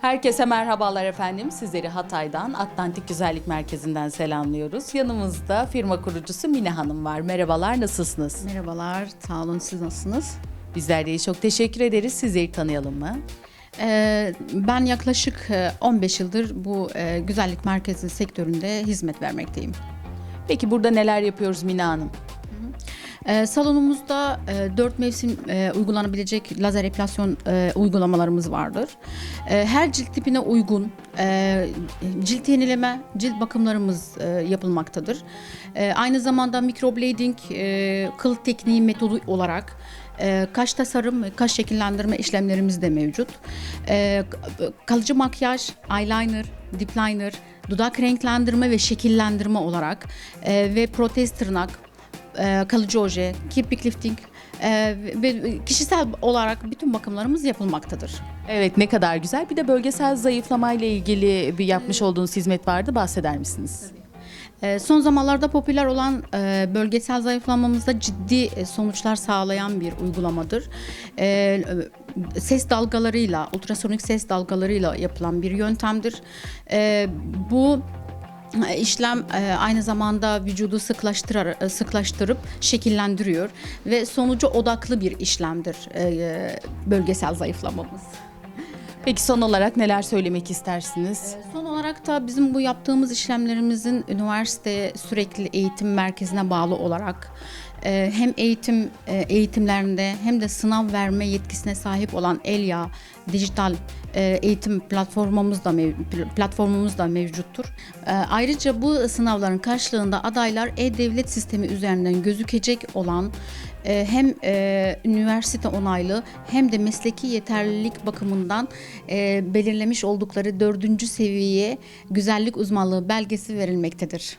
Herkese merhabalar efendim. Sizleri Hatay'dan Atlantik Güzellik Merkezi'nden selamlıyoruz. Yanımızda firma kurucusu Mine Hanım var. Merhabalar, nasılsınız? Merhabalar, sağ olun. Siz nasılsınız? Bizler de çok teşekkür ederiz. Sizleri tanıyalım mı? Ee, ben yaklaşık e, 15 yıldır bu e, güzellik merkezi sektöründe hizmet vermekteyim. Peki burada neler yapıyoruz Mine Hanım? Ee, salonumuzda e, 4 mevsim e, uygulanabilecek lazer epilasyon e, uygulamalarımız vardır. E, her cilt tipine uygun cilt yenileme, cilt bakımlarımız yapılmaktadır. Aynı zamanda microblading, e, kıl tekniği metodu olarak kaş tasarım, kaş şekillendirme işlemlerimiz de mevcut. Kalıcı makyaj, eyeliner, dip liner, dudak renklendirme ve şekillendirme olarak ve protez tırnak, e, kalıcı oje, kirpik lifting e, ve kişisel olarak bütün bakımlarımız yapılmaktadır. Evet, ne kadar güzel. Bir de bölgesel zayıflama ile ilgili bir yapmış olduğunuz hizmet vardı. Bahseder misiniz? E, Son zamanlarda popüler olan e, bölgesel zayıflamamızda ciddi sonuçlar sağlayan bir uygulamadır. Ses dalgalarıyla, ultrasonik ses dalgalarıyla yapılan bir yöntemdir. Bu işlem e, aynı zamanda vücudu sıklaştırır, sıklaştırıp şekillendiriyor ve sonucu odaklı bir işlemdir e, bölgesel zayıflamamız. Peki son olarak neler söylemek istersiniz? Son olarak da bizim bu yaptığımız işlemlerimizin üniversite sürekli eğitim merkezine bağlı olarak e, hem eğitim e, eğitimlerinde hem de sınav verme yetkisine sahip olan Elia dijital e, eğitim platformumuz da platformumuz da mevcuttur. Ayrıca bu sınavların karşılığında adaylar e-devlet sistemi üzerinden gözükecek olan hem üniversite onaylı hem de mesleki yeterlilik bakımından belirlemiş oldukları dördüncü seviye güzellik uzmanlığı belgesi verilmektedir.